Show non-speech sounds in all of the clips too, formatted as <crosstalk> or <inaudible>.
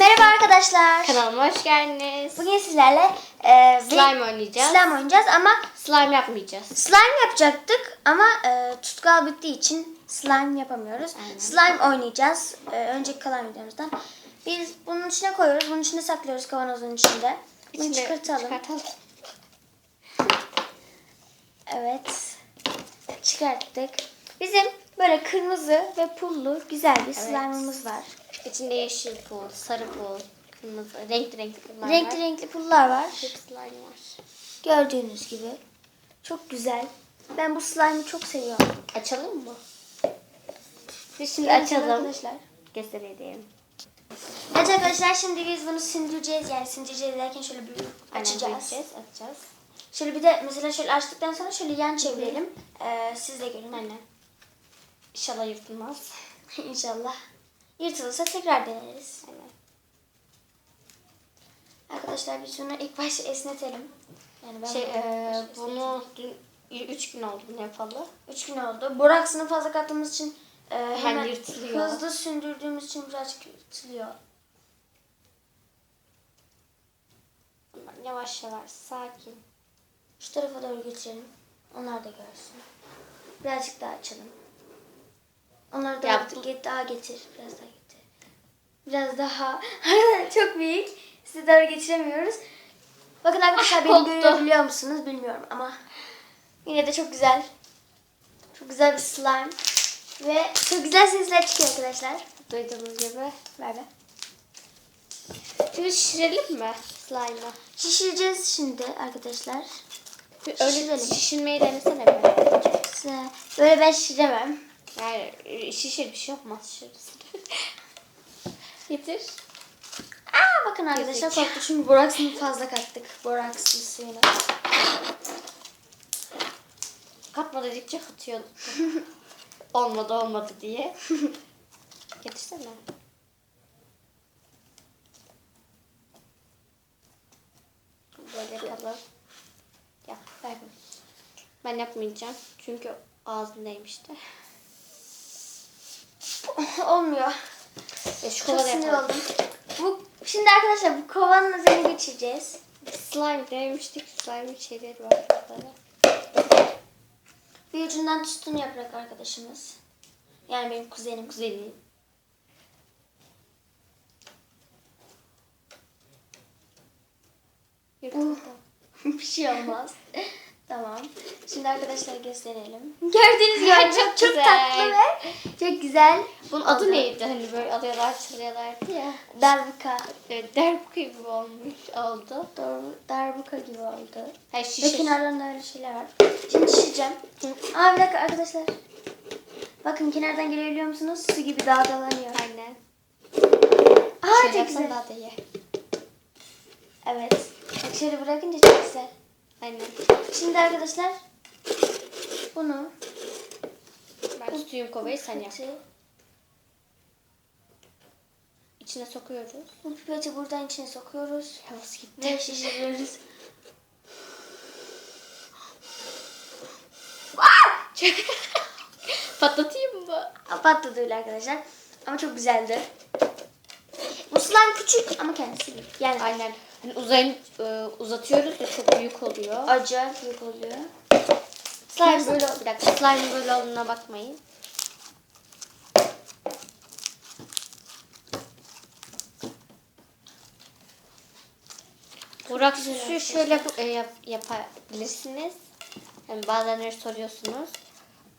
Merhaba arkadaşlar. Kanalıma hoş geldiniz. Bugün sizlerle e, Slime oynayacağız. slime oynayacağız ama Slime yapmayacağız. slime yapacaktık ama e, tutkal bittiği için slime yapamıyoruz. Aynen. Slime oynayacağız. E, önceki kalan videomuzdan. Biz bunun içine koyuyoruz. Bunun içine saklıyoruz kavanozun içinde. Bunu İçinde çıkartalım. çıkartalım. Evet. Çıkarttık. Bizim böyle kırmızı ve pullu güzel bir slime'ımız var. İçinde yeşil pul, sarı pul, kırmızı, renkli renkli pullar Renkli var. renkli pullar var. Hep slime var. Gördüğünüz gibi. Çok güzel. Ben bu slime'ı çok seviyorum. Açalım mı? Biz şimdi açalım. Arkadaşlar. Gösterelim. Evet arkadaşlar şimdi biz bunu sindireceğiz. Yani sindireceğiz derken şöyle bir açacağız. büyüteceğiz, açacağız. Şöyle bir de mesela şöyle açtıktan sonra şöyle yan çevirelim. Ee, siz de görün. Aynen. İnşallah yırtılmaz. <laughs> İnşallah. Yırtılırsa tekrar deneriz. Aynen. Arkadaşlar biz bunu ilk başta esnetelim. Yani ben Şey, başta bunu dün 3 gün oldu bunu yapalı. Üç gün oldu. Boraksını fazla kattığımız için e, hemen yırtılıyor. hızlı sündürdüğümüz için birazcık yırtılıyor. Yavaş yavaş, sakin. Şu tarafa doğru geçelim. Onlar da görsün. Birazcık daha açalım. Onları da Yaptım. get, daha getir. Biraz daha getir. Biraz daha. <laughs> Çok büyük. Size doğru geçiremiyoruz. Bakın arkadaşlar beni Koptu. görebiliyor musunuz bilmiyorum ama yine de çok güzel. Çok güzel bir slime. Ve çok güzel sesler çıkıyor arkadaşlar. Duyduğunuz gibi. Ver be. Şimdi şişirelim mi slime'ı? Şişireceğiz şimdi arkadaşlar. Öyle Şişirelim. şişirmeyi denesene be. Böyle ben şişiremem. Yani e, şişir bir şey olmaz şişirirsin. <laughs> Getir. Aa bakın arkadaşlar korktu çünkü boraksını fazla kattık. Borakslı suyunu. Katma dedikçe katıyor. <laughs> olmadı olmadı diye. <laughs> Getirsene. Böyle yapalım. Yap. Ver. Ben yapmayacağım. Çünkü ağzındaymıştı. Olmuyor. E, şu Çok sinir yapalım. oldum. Bu, şimdi arkadaşlar bu kovanın üzerine geçireceğiz. Slime demiştik. Slime şeyleri var. Böyle. Bir ucundan tutsun yaprak arkadaşımız. Yani benim kuzenim. Kuzenim. Yırtıldı. <laughs> bir şey olmaz. Tamam. Şimdi arkadaşlar gösterelim. Gördüğünüz gibi <laughs> çok, Çok çok güzel. tatlı ve çok güzel. Bunun adı oldu. neydi? Hani böyle alıyorlar, çalıyorlardı ya. Darbuka. Evet, derbuka gibi olmuş oldu. Doğru, darbuka gibi oldu. Hayır Ve şişir. kenarlarında öyle şeyler var. Şimdi şişeceğim. Aa bir dakika arkadaşlar. Bakın kenardan görebiliyor musunuz? Su gibi dalgalanıyor. Aynen. Aa çok güzel. daha da iyi. Evet. Bak şöyle bırakınca çok güzel. Aynen. Şimdi arkadaşlar bunu Ben tutayım kovayı sen yap. İçine sokuyoruz. bu pipeti buradan içine sokuyoruz. Havası gitti. Ve şişiriyoruz. <laughs> Patlatayım mı? Patladı öyle arkadaşlar. Ama çok güzeldi. Bu slime küçük ama kendisi büyük. Yani Aynen. Hani uzayın, e, uzatıyoruz ve çok büyük oluyor. acayip büyük oluyor. Slime böyle, bir dakika slime böyle olduğuna bakmayın. Burak süsü şöyle yap, e, yap- yapabilirsiniz. Yani bazenleri soruyorsunuz.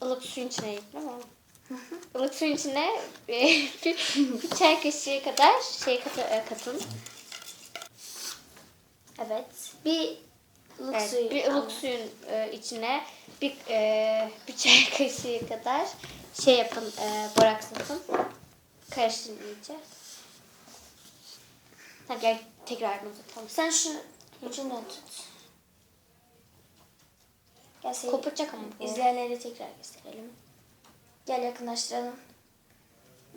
Ilık suyun içine değil <laughs> mi? Ilık suyun içine e, bir, <laughs> bir çay kaşığı kadar şey e, katın. Evet. Bir ılık Evet, suyu. bir ılık suyun e, içine bir e, bir çay <laughs> kaşığı kadar şey yapın, e, boraks atın. Karıştırın iyice. Hadi gel tekrar uzatalım. Sen şunu ucundan tut. Gel seni Kopacak ama bu. izleyenlere tekrar gösterelim. Gel yakınlaştıralım.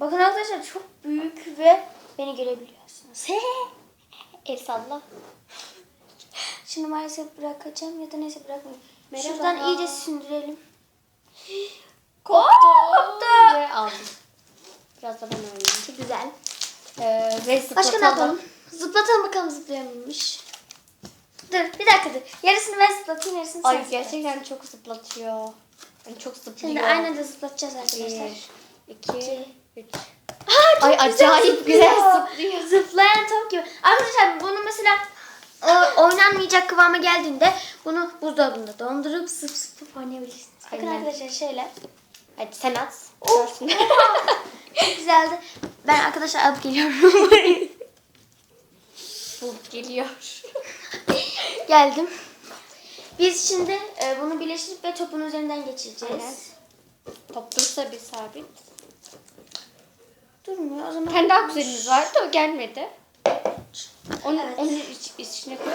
Bakın arkadaşlar çok büyük ve beni görebiliyorsunuz. <laughs> El salla. Şimdi maalesef bırakacağım ya da neyse bırakmayayım. Merhaba. Şuradan iyice sündürelim. Koptu. <gasps> koptu. Ve aldım. Biraz da ben oynayayım. Çok güzel. Ee, ve Başka ne zıplatalım. yapalım? Zıplatalım bakalım zıplıyor muymuş. Dur bir dakika dur. Yarısını ben zıplatayım yarısını sen Ay zıplat. gerçekten çok zıplatıyor. Yani çok zıplıyor. Şimdi aynı da zıplatacağız arkadaşlar. Bir, iki, İki. üç. Aa, Ay, acayip güzel zıplıyor. Zıplayan top gibi. Arkadaşlar bunu mesela o, oynanmayacak kıvama geldiğinde bunu buzdolabında dondurup sıp sıp oynayabilirsiniz. Bakın Aynen. arkadaşlar şöyle. Hadi sen at. <laughs> Çok güzeldi. Ben arkadaşlar alıp geliyorum. <laughs> Bu geliyor. Geldim. Biz şimdi e, bunu birleştirip ve topun üzerinden geçireceğiz. Aynen. Top dursa bir sabit. Durmuyor o zaman. Kendi güzelimiz vardı o gelmedi. Onu, Evet. onun iç, içine koy.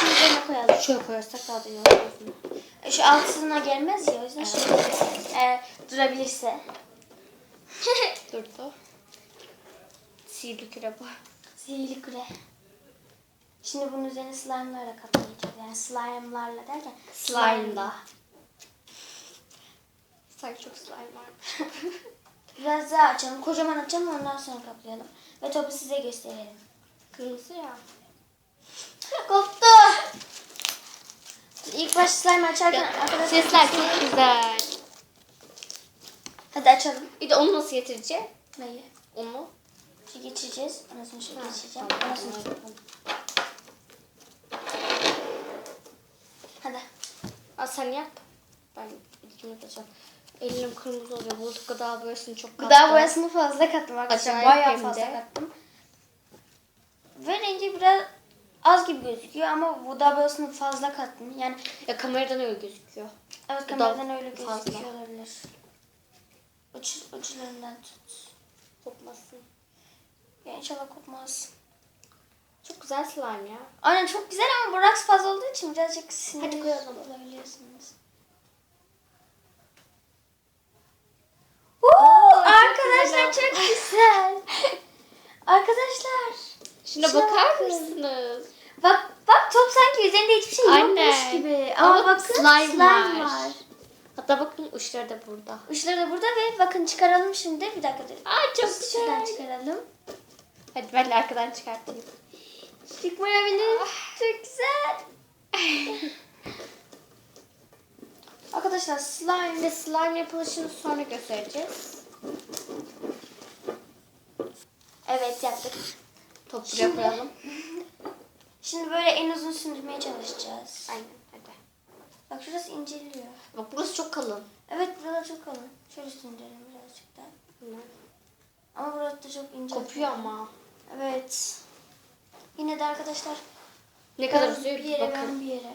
Şunu üzerine koyalım. Şöyle koyarsak daha da iyi olur. E, Şu altına gelmez ya o yüzden şöyle e, durabilirse. <laughs> Durdu. Sihirli küre bu. Sihirli küre. Şimdi bunun üzerine slime'larla kaplayacağız. Yani slime'larla derken Slime'la. Sanki çok slime var. <laughs> Biraz daha açalım. Kocaman açalım ondan sonra kaplayalım. Ve topu size gösterelim. Kırmızı ya. Koptu. İlk başta slime açarken arkadaşlar Sesler çok güzel. Hadi açalım. Bir de onu nasıl getireceğiz? Neyi? Onu. Şu geçeceğiz. Sonra şu geçeceğim. Ondan sonra Hadi. Aa, sen yap. Ben ilkimi yapacağım. Elim kırmızı oluyor. Bu gıda boyasını çok Gıda kattım. boyasını fazla kattım arkadaşlar. Acayip Bayağı fazla kattım. Biraz az gibi gözüküyor ama gıda boyasını fazla kattım. Yani Ya kameradan öyle gözüküyor. evet kameradan öyle fazla. gözüküyor olabilir. Uç, uçlarından tut. Kopmasın. Ya inşallah kopmaz. Çok güzel slime ya. Aynen çok güzel ama boraks fazla olduğu için birazcık sinirli Hadi koyalım. olabiliyorsunuz. Oo, arkadaşlar güzel. çok güzel. <laughs> arkadaşlar. Şuna Şuna bakar mısınız? Bak bak top sanki üzerinde hiçbir şey yokmuş gibi. Ama, Ama bakın slime slime, var. var. Hatta bakın uçları da burada. Uçları da burada ve bakın çıkaralım şimdi. Bir dakika dur. Aa çok Şuradan güzel. çıkaralım. Hadi ben de arkadan çıkartayım. Çıkmayabilir. Çok güzel. <laughs> Arkadaşlar slime Şimdi slime yapılışını sonra göstereceğiz. Evet yaptık. Topu buraya Şimdi- koyalım. Şimdi böyle en uzun sündürmeye çalışacağız. Aynen hadi. Bak şurası inceliyor. Bak burası çok kalın. Evet burada çok kalın. Şöyle sündürelim birazcık da. Ama burası da çok ince. Kopuyor ama. Evet. Yine de arkadaşlar Ne kadar uzuyor bir yere bakın. ben bir yere.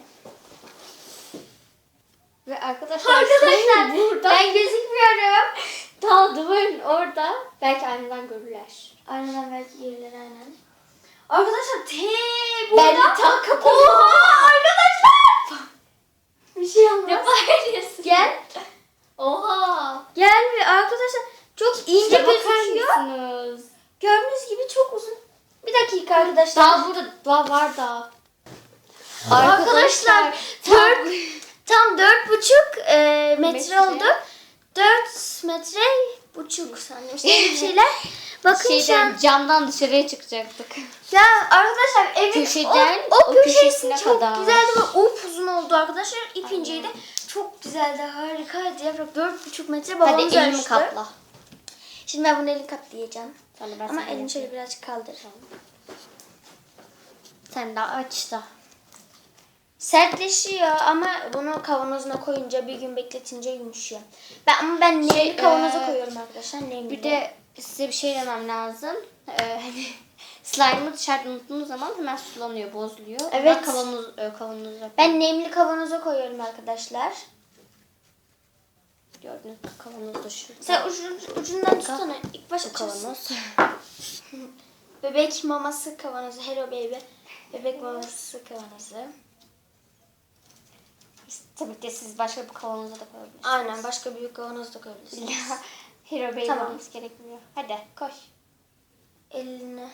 Ve arkadaşlar, Arkadaşlar slime burada. ben gözükmüyorum. Daha duvarın orada. Belki aynadan görürler. Aynen belki gelirler aynen. Arkadaşlar T Ben burada. de tam kapalı. Oha arkadaşlar. <laughs> Bir şey olmaz. Ne bağırıyorsun? Gel. Oha. Gel bir arkadaşlar çok ince bakar gözüküyor. mısınız? Gördüğünüz gibi çok uzun. Bir dakika arkadaşlar. Daha burada daha var daha. Arkadaşlar, tam- dört- Tam dört buçuk e, metre, Metre. oldu. Dört metre buçuk sanırım. İşte bir şeyler. <laughs> Bakın şu Şeyden an. camdan dışarıya çıkacaktık. Ya arkadaşlar evin Köşeden o, o, o köşesi köşesine çok kadar. güzeldi ve upuzun oldu arkadaşlar. İp inceydi. Çok güzeldi harikaydı. Yaprak dört buçuk metre Hadi babamız elimi ölçtü. kapla. Şimdi ben bunu elini kaplayacağım. Sonra ben Ama elini şöyle birazcık kaldır. Sen daha aç da. Sertleşiyor ama bunu kavanozuna koyunca bir gün bekletince yumuşuyor. Ben ama ben nemli Şey, kavanoza eee, koyuyorum arkadaşlar nemli. Bir de size bir şey demem lazım. Ee, hani <laughs> slime'ı dışarıda unuttuğunuz zaman hemen sulanıyor, bozuluyor. Evet. Evet. Kavanoz, e, kavanoza ben nemli kavanoza koyuyorum arkadaşlar. gördünüz mü? Kavanoz da şurada. Sen ucun, ucundan tutsana. İlk başta kavanoz. <laughs> Bebek maması kavanozu. Hello baby. Bebek maması kavanozu. Tabii ki siz başka bir kavanoza da koyabilirsiniz. Aynen başka büyük kavanoz da koyabilirsiniz. <laughs> Hero Baby Tamam. olması gerekmiyor. Hadi koş. Eline.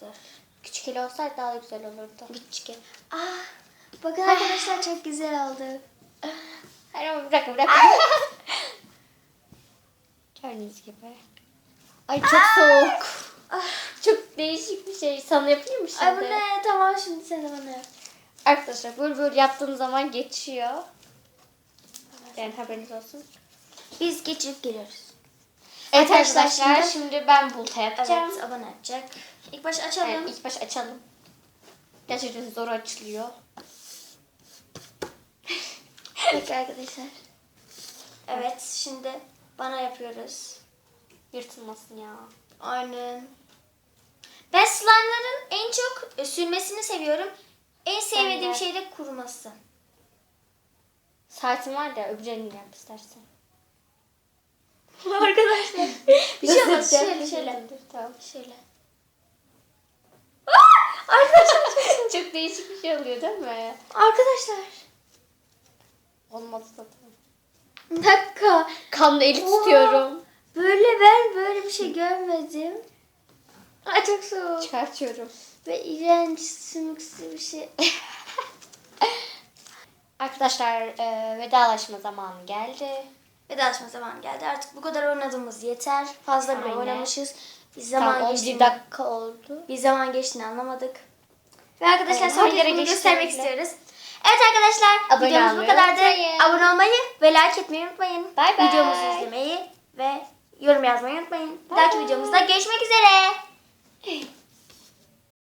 Dur. Küçük eli olsaydı daha da güzel olurdu. Küçük. Ah, bakın arkadaşlar çok güzel oldu. Hayır ama bir dakika. <laughs> Gördüğünüz gibi. Ay çok soğuk. Çok değişik bir şey. Sana yapayım mı şimdi? Ay bu ne? Tamam şimdi sen de bana yap. Arkadaşlar böyle böyle yaptığım zaman geçiyor. Yani haberiniz olsun. Biz geçip geliyoruz. Evet Arkadaşlar, arkadaşlar şimdi- şimdi, ben bulta yapacağım. Evet abone yapacak. İlk baş açalım. Evet, ilk baş açalım. Gerçekten zor açılıyor. Peki arkadaşlar. Evet şimdi bana yapıyoruz. Yırtılmasın ya. Aynen. Ben slime'ların en çok e, sürmesini seviyorum. En sevmediğim şey de kuruması. Saatim var da öbürlerini yap istersen. Arkadaşlar. Bir şey olmaz. Şöyle şöyle. Tamam. Şöyle. Arkadaşlar. <laughs> Çok değişik bir şey oluyor değil mi? Arkadaşlar. Olmadı zaten. Bir dakika. Kanlı eli Oha. tutuyorum. Böyle ben böyle bir şey görmedim. Ay çok soğuk. Çıkartıyorum. Ve iğrenç sümüksü bir şey. <laughs> Arkadaşlar e, vedalaşma zamanı geldi. Vedalaşma zamanı geldi. Artık bu kadar oynadığımız yeter. Fazla bile Aynen. oynamışız. Bir zaman Tam 11 geçtiğini, dakika oldu. bir zaman geçtiğini anlamadık. Ve arkadaşlar Aynen, son kez bunu göstermek istiyoruz. Evet arkadaşlar Abone videomuz bu kadardı. unutmayın. Abone olmayı ve like etmeyi unutmayın. Bay bay. Videomuzu izlemeyi ve yorum yazmayı unutmayın. Bir dahaki videomuzda görüşmek üzere. <laughs>